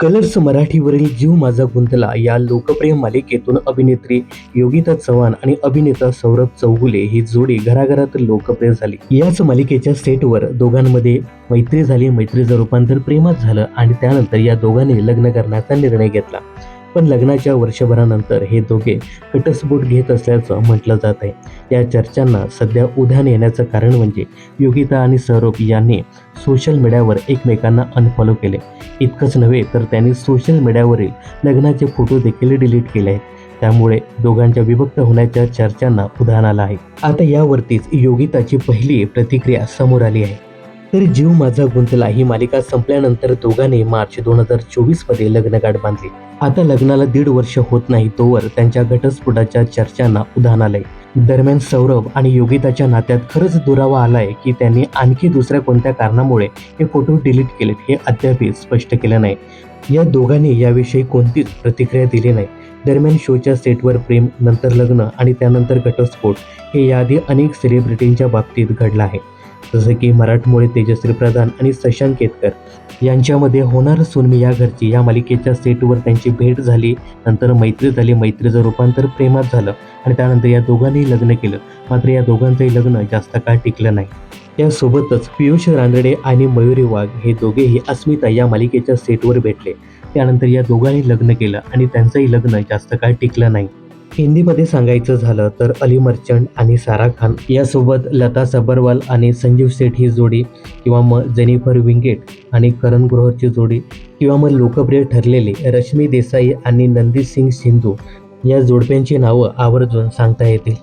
Colours मराठीवरील जीव माझा गुंतला. या लोकप्रिय मालिकेतून अभिनेत्री योगिता चव्हाण आणि अभिनेता सौरभ चौगुले ही जोडी घराघरात लोकप्रिय झाली. याच मालिकेच्या सेटवर दोघांमध्ये मैत्री झाली. मैत्रीचं रूपांतर प्रेमात झालं आणि त्यानंतर या दोघांनी लग्न करण्याचा निर्णय घेतला. पण लग्नाच्या वर्षभरानंतर हे दोघे कटस्फोट घेत असल्याचं म्हटलं जात आहे. या चर्चांना सध्या उधाण येण्याचं कारण म्हणजे योगिता आणि सौरभ यांनी सोशल मीडियावर एकमेकांना अनफॉलो केले. इतकंच नव्हे तर त्यांनी सोशल मीडियावरील लग्नाचे फोटो देखील डिलीट केले आहेत. त्यामुळे दोघांच्या विभक्त होण्याच्या चर्चांना उधाण आलं आहे. आता यावरतीच योगिताची पहिली प्रतिक्रिया समोर आली आहे. तर जीव माझा गुंतला ही मालिका संपल्यानंतर दोघांनी मार्च दोन हजार चोवीसमध्ये लग्नगाठ बांधली. आता लग्नाला दीड वर्ष होत नाही तोवर त्यांच्या घटस्फोटाच्या चर्चांना उधाण आलंय. दरम्यान सौरभ आणि योगिताच्या नात्यात खरंच दुरावा आलाय की त्यांनी आणखी दुसऱ्या कोणत्या कारणामुळे हे फोटो डिलीट केलेत हे अद्याप स्पष्ट केलं नाही. या दोघांनी याविषयी कोणतीच प्रतिक्रिया दिली नाही. दरम्यान शोच्या सेटवर प्रेम नंतर लग्न आणि त्यानंतर घटस्फोट हे याआधी अनेक सेलिब्रिटींच्या बाबतीत घडलं आहे. जसं की मराठमोळे तेजश्री प्रधान आणि शशांक केतकर यांच्यामध्ये होणार सुनमी या घरची या मालिकेच्या सेटवर त्यांची भेट झाली. नंतर मैत्री झाली मैत्रीचं रूपांतर प्रेमात झालं आणि त्यानंतर या दोघांनी लग्न केलं. मात्र या दोघांचंही लग्न जास्त काळ टिकलं नाही. यासोबतच पियुष रानडे आणि मयुरी वाघ हे दोघेही अस्मिता या मालिकेच्या सेटवर भेटले. त्यानंतर या दोघांनी लग्न केलं आणि त्यांचंही लग्न जास्त काळ टिकलं नाही. हिंदीमध्ये सांगायचं झालं तर अली मर्चंट आणि सारा खान यासोबत लता सबरवाल आणि संजीव सेठ ही जोडी किंवा मग जेनिफर विंगेट आणि करण ग्रोहरची जोडी किंवा मग लोकप्रिय ठरलेले रश्मी देसाई आणि नंदी सिंग सिंधू या जोडप्यांची नावं आवर्जून सांगता येतील.